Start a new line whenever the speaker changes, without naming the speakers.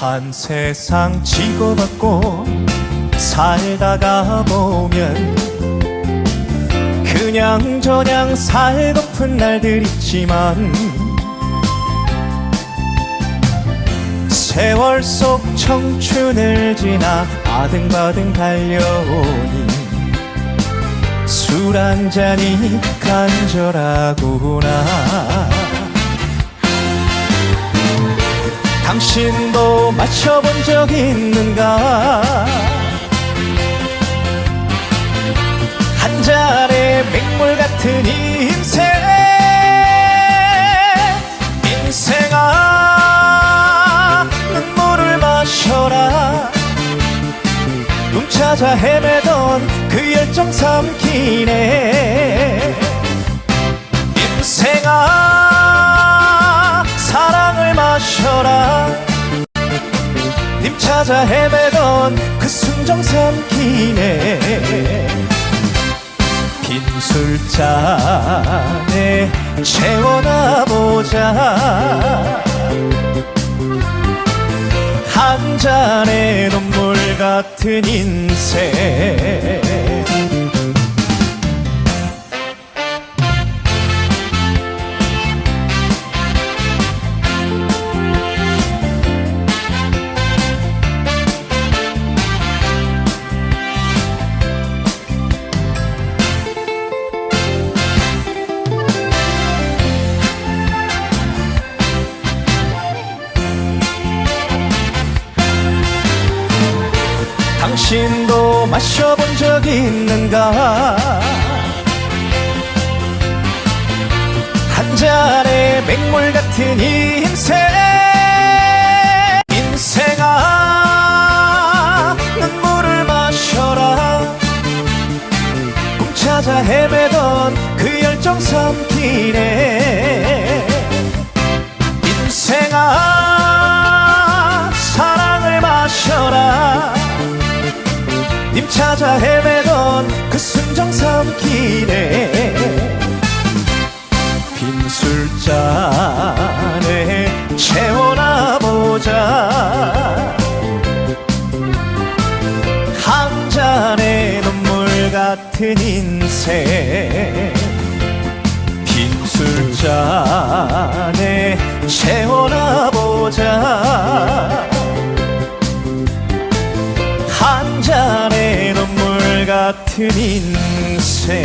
한 세상 치고받고 살다가 보면 그냥 저냥 살고픈 날들 있지만 세월 속 청춘을 지나 아등바등 달려오니 술 한 잔이 간절하구나 당신도 마셔본 적 있는가? 한 잔의 맹물 같은 인생 인생아 눈물을 마셔라. 꿈 찾아 헤매던 그 열정 삼키네 찾아 헤매던 그 순정 삼키네 빈 술잔에 채워나 보자. 한 잔의 눈물 같은 인생 당신도 마셔본 적 있는가? 한 잔의 맹물 같은 인생 인생아 눈물을 마셔라. 꿈 찾아 헤매던 그 열정 삼키네 찾아 헤매던 그 순정 삼키네 빈 술잔에 채워나 보자. 한 잔의 눈물 같은 인생. 빈 술잔에 채워나 보자 같은 인생